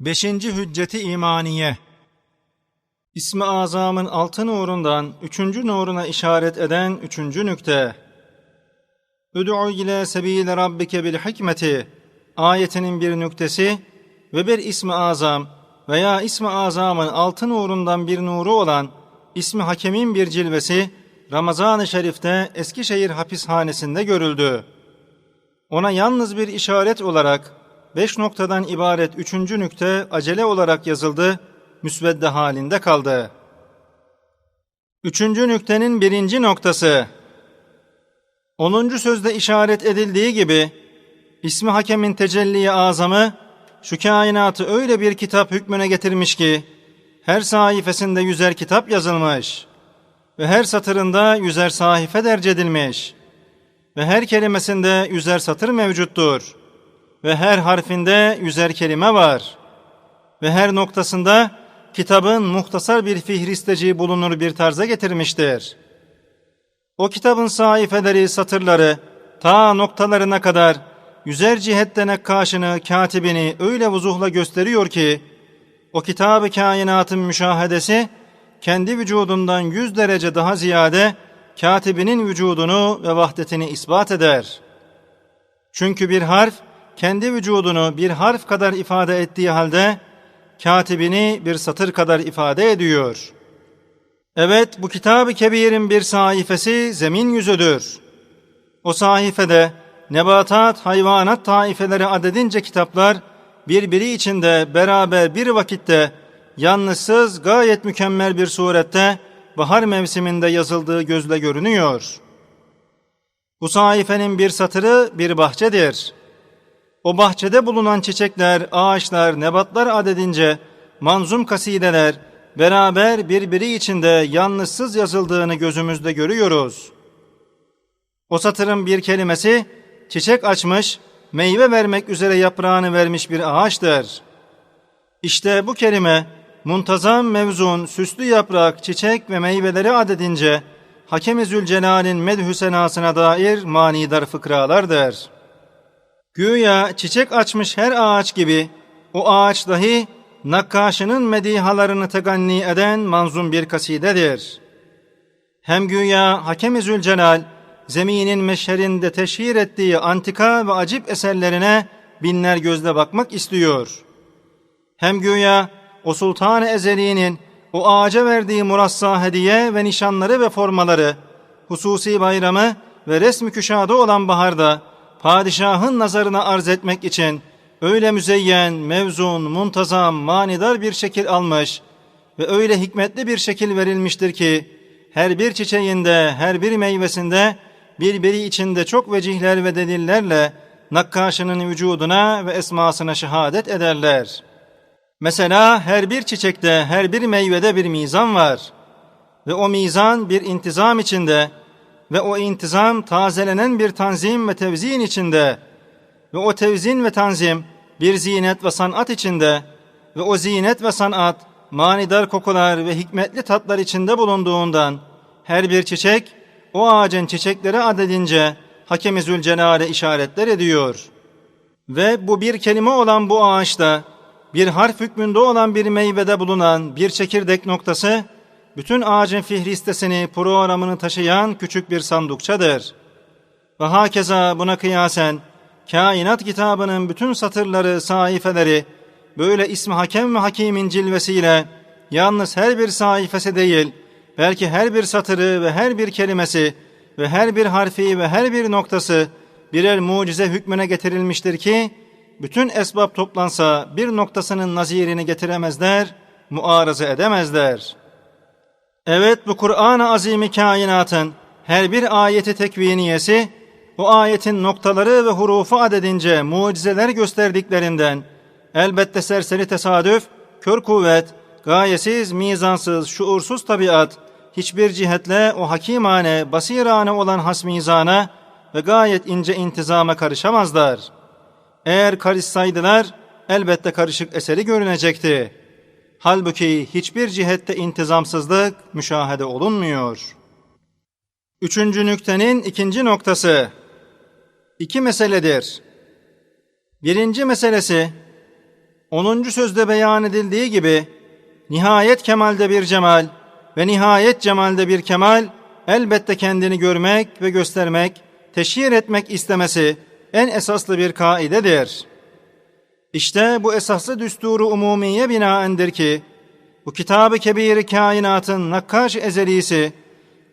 Beşinci hücceti imaniye İsmi azamın altı nurundan üçüncü nuruna işaret eden üçüncü nükte. Üd'u ile sebile rabbike bil hikmeti ayetinin bir nüktesi ve bir ismi azam veya ismi azamın altı nurundan bir nuru olan ismi hakemin bir cilvesi Ramazan-ı Şerif'te Eskişehir hapishanesinde görüldü. Ona yalnız bir işaret olarak beş noktadan ibaret üçüncü nükte acele olarak yazıldı, müsvedde halinde kaldı. Üçüncü nüktenin birinci noktası, onuncu sözde işaret edildiği gibi, ismi hakemin tecelliye azamı, şu kainatı öyle bir kitap hükmüne getirmiş ki, her sayfasında yüzer kitap yazılmış ve her satırında yüzer sahife derc edilmiş ve her kelimesinde yüzer satır mevcuttur ve her harfinde yüzer kelime var ve her noktasında kitabın muhtasar bir fihristeci bulunur bir tarza getirmiştir. O kitabın sayfeleri, satırları ta noktalarına kadar yüzer cihette nekkaşını, katibini öyle vuzuhla gösteriyor ki o kitabı kainatın müşahedesi kendi vücudundan yüz derece daha ziyade katibinin vücudunu ve vahdetini ispat eder. Çünkü bir harf kendi vücudunu bir harf kadar ifade ettiği halde katibini bir satır kadar ifade ediyor. Evet bu kitab-ı kebirin bir sayfası zemin yüzüdür. O sayfede nebatat, hayvanat taifeleri adedince kitaplar birbiri içinde beraber bir vakitte yalnızsız gayet mükemmel bir surette bahar mevsiminde yazıldığı gözle görünüyor. Bu sayfenin bir satırı bir bahçedir. O bahçede bulunan çiçekler, ağaçlar, nebatlar adedince manzum kasideler beraber birbiri içinde yalnızsız yazıldığını gözümüzde görüyoruz. O satırın bir kelimesi çiçek açmış, meyve vermek üzere yaprağını vermiş bir ağaçtır. İşte bu kelime muntazam mevzun, süslü yaprak, çiçek ve meyveleri adedince Hakem-i Zülcelal'in medhü senasına dair manidar fıkralardır.'' Güya çiçek açmış her ağaç gibi o ağaç dahi nakkaşının medihalarını teganni eden manzum bir kasidedir. Hem güya Hakem-i Zülcelal zeminin meşherinde teşhir ettiği antika ve acip eserlerine binler gözle bakmak istiyor. Hem güya o Sultan-ı Ezeli'nin o ağaca verdiği murassa hediye ve nişanları ve formaları, hususi bayramı ve resmi küşadı olan baharda padişahın nazarına arz etmek için öyle müzeyyen, mevzun, muntazam, manidar bir şekil almış ve öyle hikmetli bir şekil verilmiştir ki her bir çiçeğinde, her bir meyvesinde birbiri içinde çok vecihler ve delillerle nakkaşının vücuduna ve esmasına şehadet ederler. Mesela her bir çiçekte, her bir meyvede bir mizan var ve o mizan bir intizam içinde ve o intizam tazelenen bir tanzim ve tevzin içinde ve o tevzin ve tanzim bir zinet ve sanat içinde ve o zinet ve sanat manidar kokular ve hikmetli tatlar içinde bulunduğundan her bir çiçek o ağacın çiçekleri adedince Hakem-i Zülcelal'e işaretler ediyor. Ve bu bir kelime olan bu ağaçta bir harf hükmünde olan bir meyvede bulunan bir çekirdek noktası bütün ağacın fihristesini, programını taşıyan küçük bir sandukçadır. Ve hakeza buna kıyasen, kainat kitabının bütün satırları, sayfeleri, böyle ismi hakem ve hakimin cilvesiyle, yalnız her bir sayfası değil, belki her bir satırı ve her bir kelimesi ve her bir harfi ve her bir noktası birer mucize hükmüne getirilmiştir ki, bütün esbab toplansa bir noktasının nazirini getiremezler, muarızı edemezler.'' Evet bu Kur'an-ı Azimi kainatın her bir ayeti tekviniyesi o ayetin noktaları ve hurufu adedince mucizeler gösterdiklerinden elbette serseri tesadüf, kör kuvvet, gayesiz, mizansız, şuursuz tabiat hiçbir cihetle o hakimane, basirane olan has mizana ve gayet ince intizama karışamazlar. Eğer karışsaydılar elbette karışık eseri görünecekti.'' Halbuki hiçbir cihette intizamsızlık müşahede olunmuyor. Üçüncü nüktenin ikinci noktası iki meseledir. Birinci meselesi 10. sözde beyan edildiği gibi nihayet kemalde bir cemal ve nihayet cemalde bir kemal elbette kendini görmek ve göstermek, teşhir etmek istemesi en esaslı bir kaidedir. İşte bu esaslı düsturu umumiye binaendir ki bu kitabı kebiri kainatın nakkaş ezelisi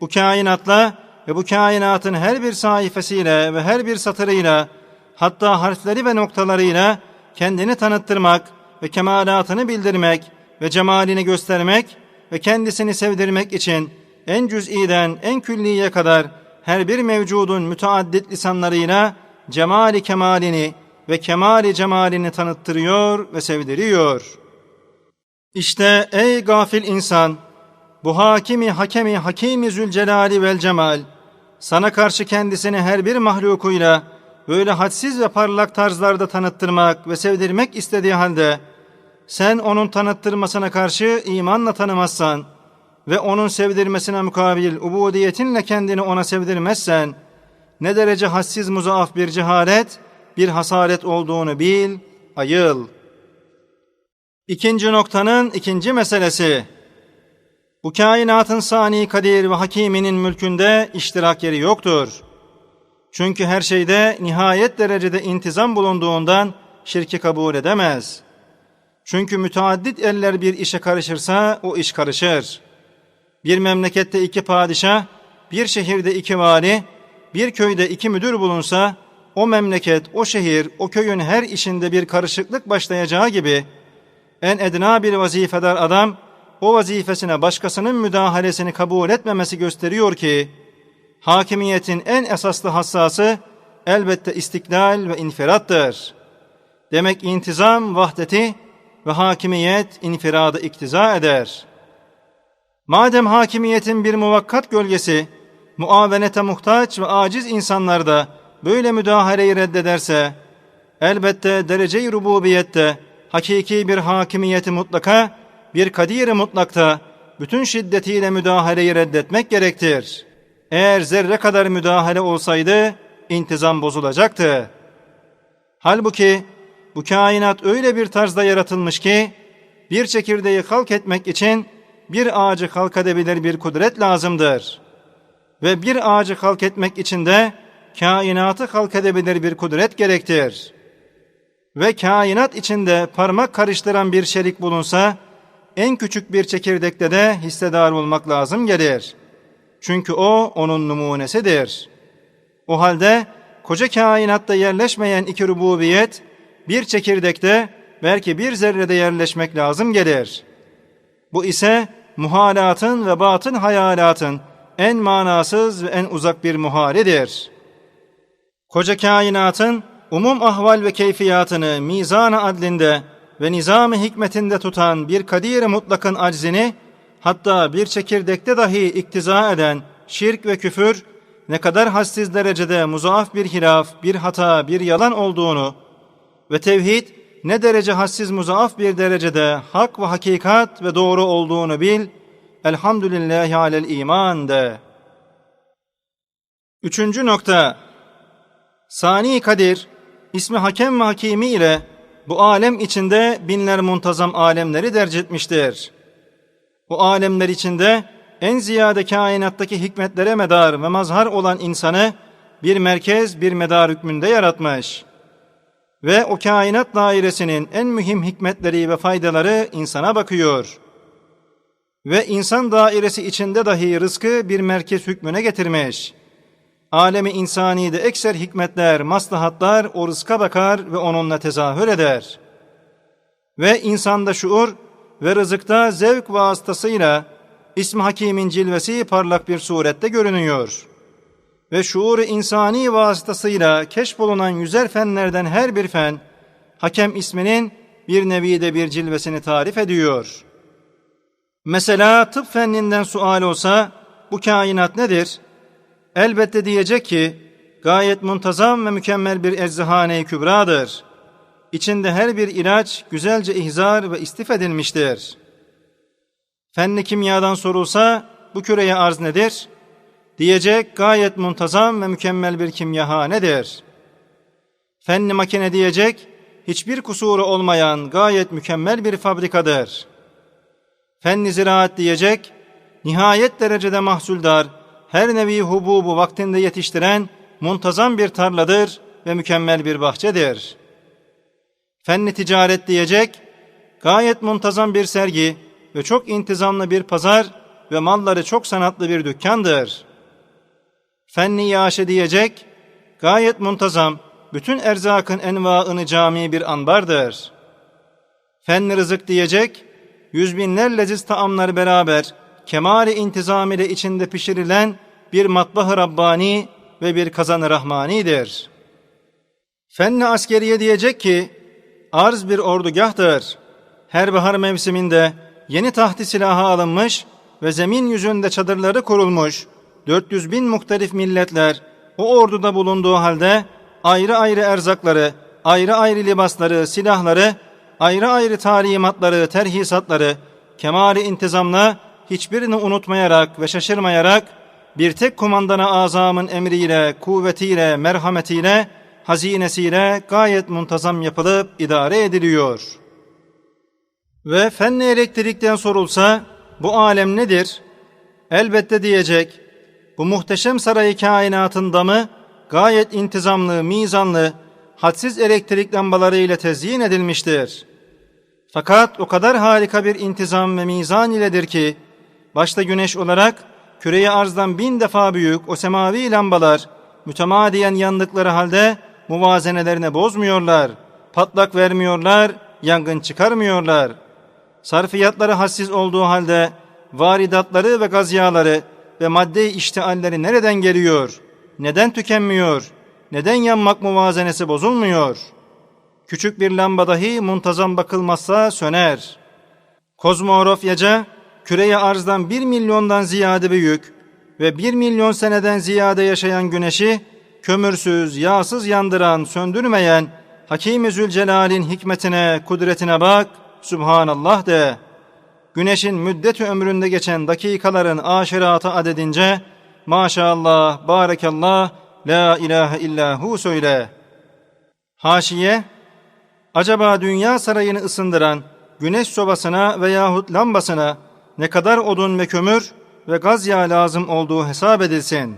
bu kainatla ve bu kainatın her bir sayfasıyla ve her bir satırıyla hatta harfleri ve noktalarıyla kendini tanıttırmak ve kemalatını bildirmek ve cemalini göstermek ve kendisini sevdirmek için en cüz'iden en külliye kadar her bir mevcudun müteaddit lisanlarıyla cemali kemalini ve kemali cemalini tanıttırıyor ve sevdiriyor. İşte ey gafil insan, bu hakimi hakemi hakimi zülcelali vel cemal, sana karşı kendisini her bir mahlukuyla böyle hadsiz ve parlak tarzlarda tanıttırmak ve sevdirmek istediği halde, sen onun tanıttırmasına karşı imanla tanımazsan ve onun sevdirmesine mukabil ubudiyetinle kendini ona sevdirmezsen, ne derece hassiz muzaaf bir cehalet, bir hasaret olduğunu bil, ayıl. İkinci noktanın ikinci meselesi, bu kainatın sani kadir ve hakiminin mülkünde iştirak yeri yoktur. Çünkü her şeyde nihayet derecede intizam bulunduğundan şirki kabul edemez. Çünkü müteaddit eller bir işe karışırsa o iş karışır. Bir memlekette iki padişah, bir şehirde iki vali, bir köyde iki müdür bulunsa, o memleket, o şehir, o köyün her işinde bir karışıklık başlayacağı gibi, en edna bir vazifedar adam, o vazifesine başkasının müdahalesini kabul etmemesi gösteriyor ki, hakimiyetin en esaslı hassası elbette istiklal ve infirattır. Demek intizam vahdeti ve hakimiyet infiradı iktiza eder. Madem hakimiyetin bir muvakkat gölgesi, muavenete muhtaç ve aciz insanlarda böyle müdahaleyi reddederse, elbette derece-i rububiyette hakiki bir hakimiyeti mutlaka, bir kadiri mutlakta bütün şiddetiyle müdahaleyi reddetmek gerektir. Eğer zerre kadar müdahale olsaydı intizam bozulacaktı. Halbuki bu kainat öyle bir tarzda yaratılmış ki bir çekirdeği halk etmek için bir ağacı halk edebilir bir kudret lazımdır. Ve bir ağacı halk etmek için de kainatı halk edebilir bir kudret gerektir. Ve kainat içinde parmak karıştıran bir şerik bulunsa, en küçük bir çekirdekte de hissedar olmak lazım gelir. Çünkü o onun numunesidir. O halde koca kainatta yerleşmeyen iki rububiyet, bir çekirdekte belki bir zerrede yerleşmek lazım gelir. Bu ise muhalatın ve batın hayalatın en manasız ve en uzak bir muhalidir. Koca kainatın umum ahval ve keyfiyatını mizan adlinde ve nizam-ı hikmetinde tutan bir kadir mutlakın aczini, hatta bir çekirdekte dahi iktiza eden şirk ve küfür, ne kadar hassiz derecede muzaaf bir hilaf, bir hata, bir yalan olduğunu ve tevhid ne derece hassiz muzaaf bir derecede hak ve hakikat ve doğru olduğunu bil. Elhamdülillahi alel iman de. Üçüncü nokta. Sani Kadir, ismi Hakem ve Hakimi ile bu alem içinde binler muntazam alemleri derc etmiştir. Bu alemler içinde en ziyade kainattaki hikmetlere medar ve mazhar olan insanı bir merkez, bir medar hükmünde yaratmış.'' ve o kainat dairesinin en mühim hikmetleri ve faydaları insana bakıyor. Ve insan dairesi içinde dahi rızkı bir merkez hükmüne getirmiş. Alemi insani de ekser hikmetler, maslahatlar o rızka bakar ve onunla tezahür eder. Ve insanda şuur ve rızıkta zevk vasıtasıyla İsm Hakim'in cilvesi parlak bir surette görünüyor.'' ve şuur insani vasıtasıyla keşfolunan yüzer fenlerden her bir fen, hakem isminin bir nevi de bir cilvesini tarif ediyor. Mesela tıp fenninden sual olsa, bu kainat nedir? Elbette diyecek ki, gayet muntazam ve mükemmel bir eczahane-i kübradır. İçinde her bir ilaç güzelce ihzar ve istif edilmiştir. Fenni kimyadan sorulsa, bu küreye arz nedir?'' diyecek gayet muntazam ve mükemmel bir kimyahanedir. Fenni makine diyecek hiçbir kusuru olmayan gayet mükemmel bir fabrikadır. Fenni ziraat diyecek, nihayet derecede mahsuldar, her nevi hububu vaktinde yetiştiren muntazam bir tarladır ve mükemmel bir bahçedir. Fenni ticaret diyecek, gayet muntazam bir sergi ve çok intizamlı bir pazar ve malları çok sanatlı bir dükkandır. Fenni yaşe diyecek, gayet muntazam, bütün erzakın envaını cami bir anbardır. Fenni rızık diyecek, yüz binler leziz taamlar beraber, kemali intizam ile içinde pişirilen bir matbah Rabbani ve bir kazanı Rahmani'dir. Fenni askeriye diyecek ki, arz bir ordugahtır. Her bahar mevsiminde yeni tahti silahı alınmış ve zemin yüzünde çadırları kurulmuş, 400 bin muhtelif milletler o orduda bulunduğu halde ayrı ayrı erzakları, ayrı ayrı libasları, silahları, ayrı ayrı talimatları, terhisatları, kemali intizamla hiçbirini unutmayarak ve şaşırmayarak bir tek kumandana azamın emriyle, kuvvetiyle, merhametiyle, hazinesiyle gayet muntazam yapılıp idare ediliyor. Ve fenni elektrikten sorulsa bu alem nedir? Elbette diyecek, bu muhteşem sarayı kainatın damı gayet intizamlı, mizanlı, hadsiz elektrik lambaları ile tezyin edilmiştir. Fakat o kadar harika bir intizam ve mizan iledir ki, başta güneş olarak küreye arzdan bin defa büyük o semavi lambalar mütemadiyen yandıkları halde muvazenelerine bozmuyorlar, patlak vermiyorlar, yangın çıkarmıyorlar. Sarfiyatları hassiz olduğu halde varidatları ve gaz yağları ve madde iştialleri nereden geliyor? Neden tükenmiyor? Neden yanmak muvazenesi bozulmuyor? Küçük bir lamba dahi muntazam bakılmazsa söner. Kozmografyaca küreye arzdan bir milyondan ziyade büyük ve bir milyon seneden ziyade yaşayan güneşi kömürsüz, yağsız yandıran, söndürmeyen Hakim-i Zülcelal'in hikmetine, kudretine bak, Subhanallah de. Güneşin müddet ömründe geçen dakikaların aşiratı adedince, maşallah, barekallah, la ilahe illahu söyle. Haşiye, acaba dünya sarayını ısındıran güneş sobasına veyahut lambasına ne kadar odun ve kömür ve gaz yağı lazım olduğu hesap edilsin.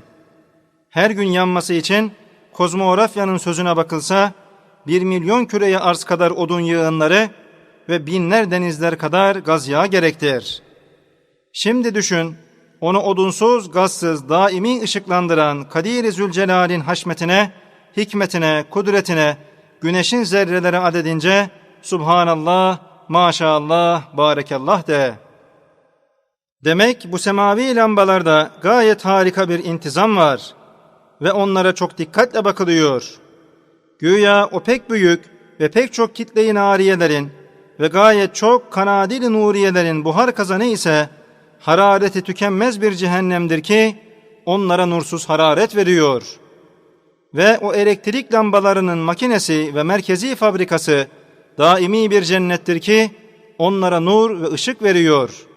Her gün yanması için kozmografyanın sözüne bakılsa, bir milyon küreye arz kadar odun yığınları ve binler denizler kadar gaz yağı gerektir. Şimdi düşün, onu odunsuz, gazsız, daimi ışıklandıran Kadir-i Zülcelal'in haşmetine, hikmetine, kudretine, güneşin zerreleri adedince, Subhanallah, maşallah, barekallah de.'' Demek bu semavi lambalarda gayet harika bir intizam var ve onlara çok dikkatle bakılıyor. Güya o pek büyük ve pek çok kitleyi nariyelerin ve gayet çok kanadil nuriyelerin buhar kazanı ise harareti tükenmez bir cehennemdir ki onlara nursuz hararet veriyor. Ve o elektrik lambalarının makinesi ve merkezi fabrikası daimi bir cennettir ki onlara nur ve ışık veriyor.''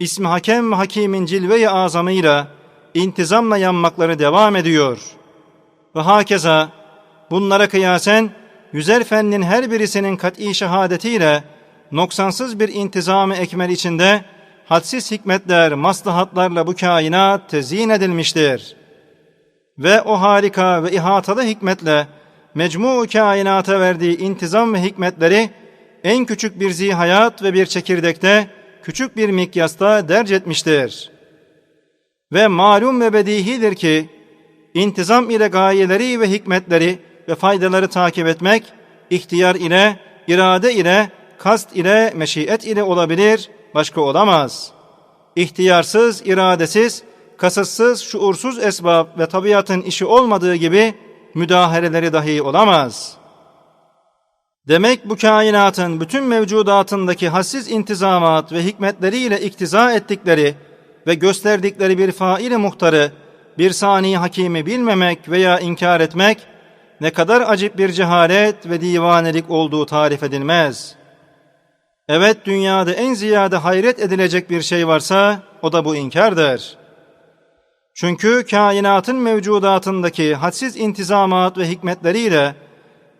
İsmi Hakem Hakim'in cilve-i azamıyla intizamla yanmakları devam ediyor. Ve hakeza bunlara kıyasen yüzer fennin her birisinin kat'i şehadetiyle noksansız bir intizamı ekmel içinde hadsiz hikmetler, maslahatlarla bu kainat tezyin edilmiştir. Ve o harika ve ihatalı hikmetle mecmu kainata verdiği intizam ve hikmetleri en küçük bir zihayat ve bir çekirdekte küçük bir mikyasta derc etmiştir. Ve malum ve bedihidir ki, intizam ile gayeleri ve hikmetleri ve faydaları takip etmek, ihtiyar ile, irade ile, kast ile, meşiyet ile olabilir, başka olamaz. İhtiyarsız, iradesiz, kasıtsız, şuursuz esbab ve tabiatın işi olmadığı gibi müdahaleleri dahi olamaz.'' Demek bu kainatın bütün mevcudatındaki hassiz intizamat ve hikmetleriyle iktiza ettikleri ve gösterdikleri bir faili muhtarı, bir sani hakimi bilmemek veya inkar etmek, ne kadar acip bir cehalet ve divanelik olduğu tarif edilmez. Evet dünyada en ziyade hayret edilecek bir şey varsa o da bu inkardır. Çünkü kainatın mevcudatındaki hadsiz intizamat ve hikmetleriyle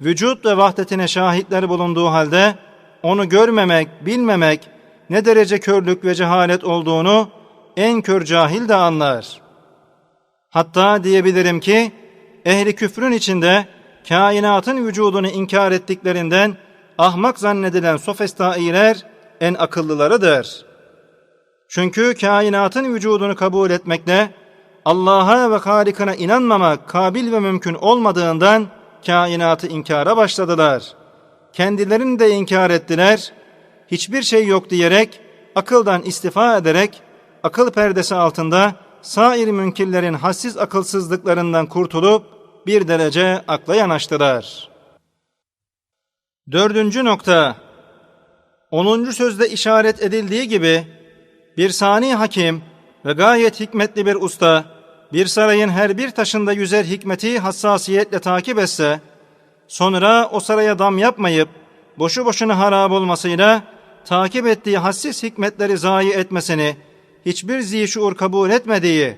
vücut ve vahdetine şahitler bulunduğu halde onu görmemek, bilmemek ne derece körlük ve cehalet olduğunu en kör cahil de anlar. Hatta diyebilirim ki ehli küfrün içinde kainatın vücudunu inkar ettiklerinden ahmak zannedilen sofestailer en akıllılarıdır. Çünkü kainatın vücudunu kabul etmekle Allah'a ve Halik'ine inanmamak kabil ve mümkün olmadığından kainatı inkara başladılar. Kendilerini de inkar ettiler. Hiçbir şey yok diyerek, akıldan istifa ederek, akıl perdesi altında sair münkillerin hassiz akılsızlıklarından kurtulup bir derece akla yanaştılar. Dördüncü nokta, onuncu sözde işaret edildiği gibi, bir sani hakim ve gayet hikmetli bir usta, bir sarayın her bir taşında yüzer hikmeti hassasiyetle takip etse, sonra o saraya dam yapmayıp, boşu boşuna harap olmasıyla, takip ettiği hassiz hikmetleri zayi etmesini, hiçbir zişuur kabul etmediği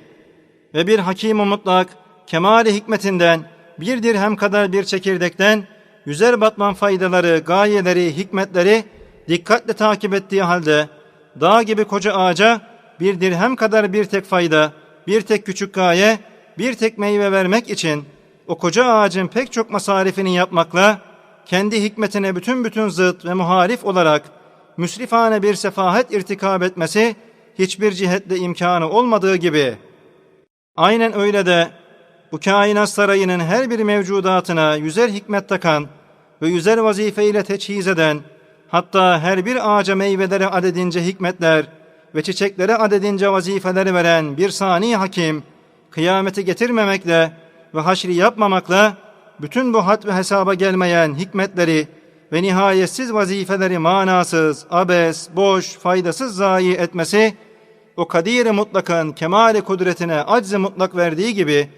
ve bir hakim mutlak, kemali hikmetinden, bir dirhem kadar bir çekirdekten, yüzer batman faydaları, gayeleri, hikmetleri dikkatle takip ettiği halde, dağ gibi koca ağaca bir dirhem kadar bir tek fayda, bir tek küçük gaye, bir tek meyve vermek için o koca ağacın pek çok masarifini yapmakla kendi hikmetine bütün bütün zıt ve muharif olarak müsrifane bir sefahet irtikab etmesi hiçbir cihetle imkanı olmadığı gibi aynen öyle de bu kainat sarayının her bir mevcudatına yüzer hikmet takan ve yüzer vazifeyle teçhiz eden hatta her bir ağaca meyveleri adedince hikmetler ve çiçeklere adedince vazifeleri veren bir sani hakim, kıyameti getirmemekle ve haşri yapmamakla, bütün bu hat ve hesaba gelmeyen hikmetleri ve nihayetsiz vazifeleri manasız, abes, boş, faydasız zayi etmesi, o kadir mutlakın kemali kudretine acz mutlak verdiği gibi,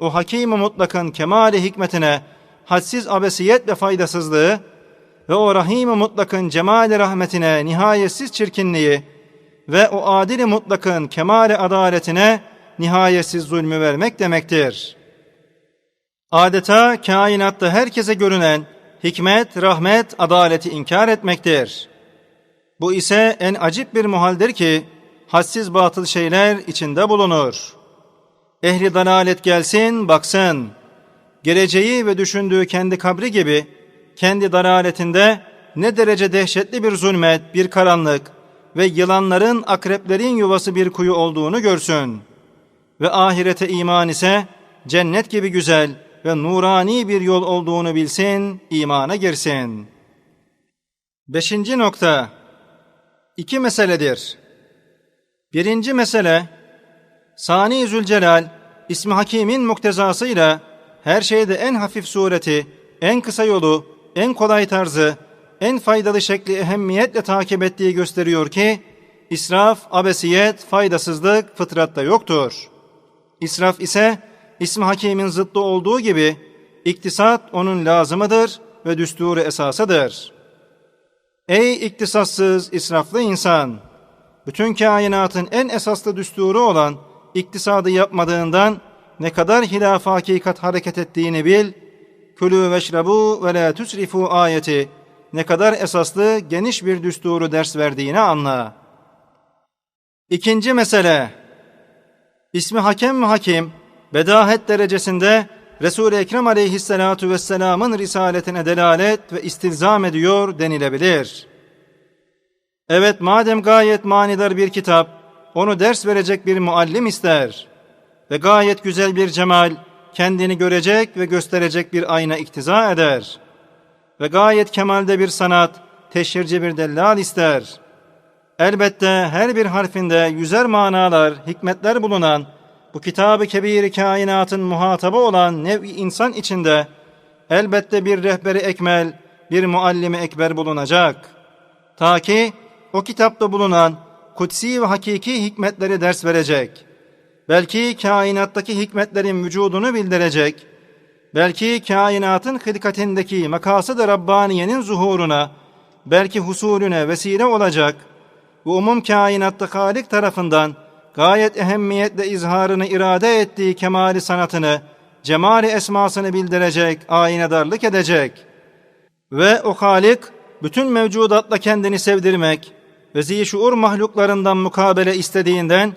o hakim mutlakın kemali hikmetine hadsiz abesiyet ve faydasızlığı ve o rahim mutlakın cemali rahmetine nihayetsiz çirkinliği, ve o adil mutlakın kemale adaletine nihayetsiz zulmü vermek demektir. Adeta kainatta herkese görünen hikmet, rahmet, adaleti inkar etmektir. Bu ise en acip bir muhaldir ki hassiz batıl şeyler içinde bulunur. Ehli dalalet gelsin, baksın. Geleceği ve düşündüğü kendi kabri gibi kendi dalaletinde ne derece dehşetli bir zulmet, bir karanlık, ve yılanların, akreplerin yuvası bir kuyu olduğunu görsün. Ve ahirete iman ise cennet gibi güzel ve nurani bir yol olduğunu bilsin, imana girsin. Beşinci nokta, iki meseledir. Birinci mesele, Sani Zülcelal, İsmi Hakim'in muktezasıyla her şeyde en hafif sureti, en kısa yolu, en kolay tarzı, en faydalı şekli ehemmiyetle takip ettiği gösteriyor ki, israf, abesiyet, faydasızlık fıtratta yoktur. İsraf ise ismi hakimin zıttı olduğu gibi iktisat onun lazımıdır ve düsturu esasıdır. Ey iktisatsız, israflı insan! Bütün kainatın en esaslı düsturu olan iktisadı yapmadığından ne kadar hilaf hakikat hareket ettiğini bil. Külü veşrebu ve la tusrifu ayeti ne kadar esaslı geniş bir düsturu ders verdiğini anla. İkinci mesele, ismi hakem ve hakim, bedahet derecesinde Resul-i Ekrem aleyhissalatu vesselamın risaletine delalet ve istilzam ediyor denilebilir. Evet madem gayet manidar bir kitap, onu ders verecek bir muallim ister ve gayet güzel bir cemal, kendini görecek ve gösterecek bir ayna iktiza eder.'' Ve gayet kemalde bir sanat, teşhirci bir dellal ister. Elbette her bir harfinde yüzer manalar, hikmetler bulunan bu kitabı kebir kainatın muhatabı olan nevi insan içinde elbette bir rehberi ekmel, bir muallimi ekber bulunacak. Ta ki o kitapta bulunan kutsi ve hakiki hikmetleri ders verecek. Belki kainattaki hikmetlerin vücudunu bildirecek belki kainatın hilkatindeki makasıd-ı Rabbaniye'nin zuhuruna, belki husulüne vesile olacak, bu umum kainatta Halik tarafından gayet ehemmiyetle izharını irade ettiği kemali sanatını cemali esmasını bildirecek, aynedarlık edecek. Ve o Halik bütün mevcudatla kendini sevdirmek ve zişuur mahluklarından mukabele istediğinden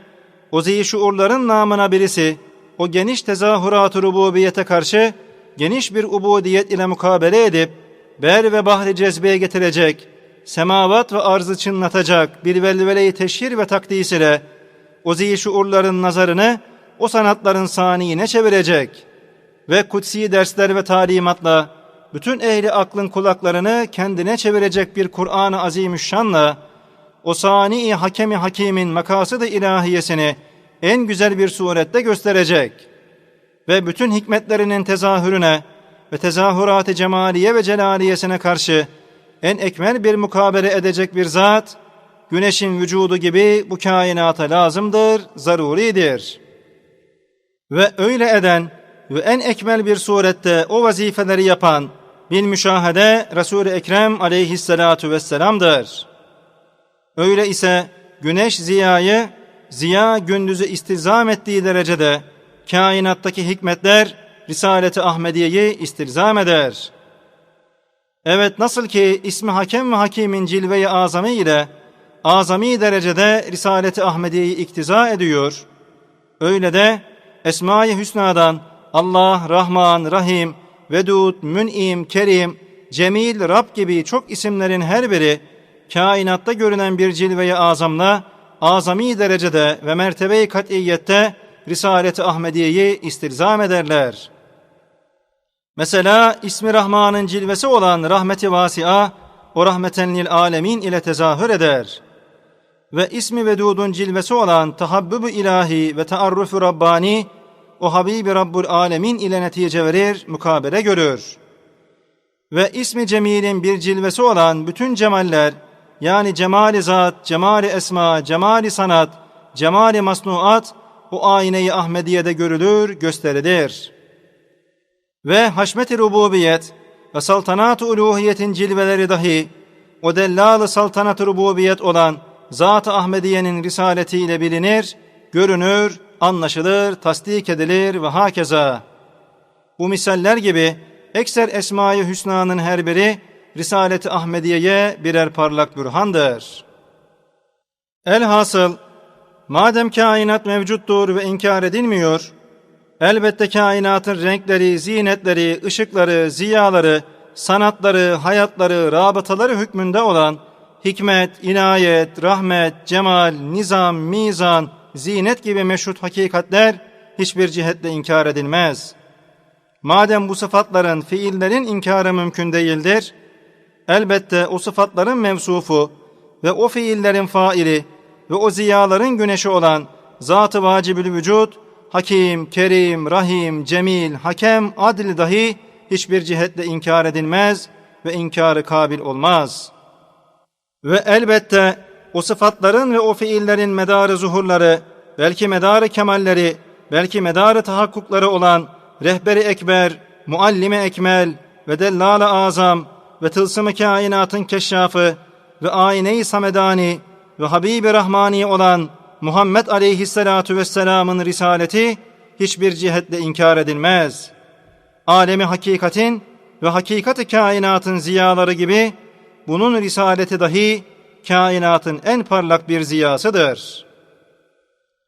o zişuurların namına birisi o geniş tezahürat-ı rububiyete karşı geniş bir ubudiyet ile mukabele edip ber ve bahri cezbeye getirecek, semavat ve arzı çınlatacak bir velvele-i teşhir ve takdis ile o zişuurların nazarını o sanatların saniine çevirecek ve kutsi dersler ve talimatla bütün ehli aklın kulaklarını kendine çevirecek bir Kur'an-ı Azimüşşan'la o sani hakemi hakimin makasıd-ı ilahiyesini en güzel bir surette gösterecek ve bütün hikmetlerinin tezahürüne ve tezahürat-ı cemaliye ve celaliyesine karşı en ekmel bir mukabele edecek bir zat, güneşin vücudu gibi bu kainata lazımdır, zaruridir. Ve öyle eden ve en ekmel bir surette o vazifeleri yapan bin müşahede Resul-i Ekrem aleyhissalatu vesselam'dır. Öyle ise güneş ziyayı, ziya gündüzü istilzam ettiği derecede kainattaki hikmetler Risalet-i Ahmediye'yi istilzam eder. Evet nasıl ki ismi hakem ve hakimin cilve-i azami ile azami derecede Risalet-i Ahmediye'yi iktiza ediyor, öyle de Esma-i Hüsna'dan Allah, Rahman, Rahim, Vedud, Mün'im, Kerim, Cemil, Rab gibi çok isimlerin her biri kainatta görünen bir cilve-i azamla azami derecede ve mertebe-i kat'iyette Risalet-i Ahmediye'yi istilzam ederler. Mesela ismi Rahman'ın cilvesi olan rahmeti vasi'a o rahmeten lil alemin ile tezahür eder. Ve ismi Vedud'un cilvesi olan tahabbübü ilahi ve taarrufu Rabbani o Habibi Rabbul Alemin ile netice verir, mukabele görür. Ve ismi Cemil'in bir cilvesi olan bütün cemaller, yani cemali zat, cemali esma, cemali sanat, cemali masnuat, o ayneyi Ahmediye'de görülür, gösterilir. Ve haşmet-i rububiyet ve saltanat-ı uluhiyetin cilveleri dahi, o dellal-ı saltanat-ı rububiyet olan Zat-ı Ahmediye'nin risaletiyle bilinir, görünür, anlaşılır, tasdik edilir ve hakeza. Bu misaller gibi ekser Esma-i Hüsna'nın her biri Risalet-i Ahmediye'ye birer parlak bürhandır. Elhasıl, madem kainat mevcuttur ve inkar edilmiyor, elbette kainatın renkleri, zinetleri, ışıkları, ziyaları, sanatları, hayatları, rabıtaları hükmünde olan hikmet, inayet, rahmet, cemal, nizam, mizan, zinet gibi meşrut hakikatler hiçbir cihetle inkar edilmez. Madem bu sıfatların, fiillerin inkarı mümkün değildir, elbette o sıfatların mevsufu ve o fiillerin faili ve o ziyaların güneşi olan Zat-ı Vacibül Vücud, Hakim, Kerim, Rahim, Cemil, Hakem, Adil dahi hiçbir cihetle inkar edilmez ve inkarı kabil olmaz. Ve elbette o sıfatların ve o fiillerin medarı zuhurları, belki medarı kemalleri, belki medarı tahakkukları olan rehberi ekber, muallime ekmel ve dellal azam ve tılsım-ı kainatın keşşafı ve ayne-i samedani ve Habibi Rahmani olan Muhammed aleyhissalatu vesselamın risaleti hiçbir cihetle inkar edilmez. Alemi hakikatin ve hakikat-ı kainatın ziyaları gibi bunun risaleti dahi kainatın en parlak bir ziyasıdır.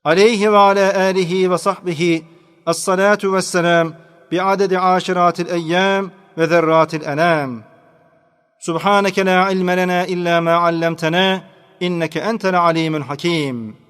Aleyhi ve ala alihi ve sahbihi as-salatu vesselam bi'adedi aşiratil eyyam ve zerratil enam. Subhaneke la ilme lena illa ma allamtana إنك أنت العليم الحكيم.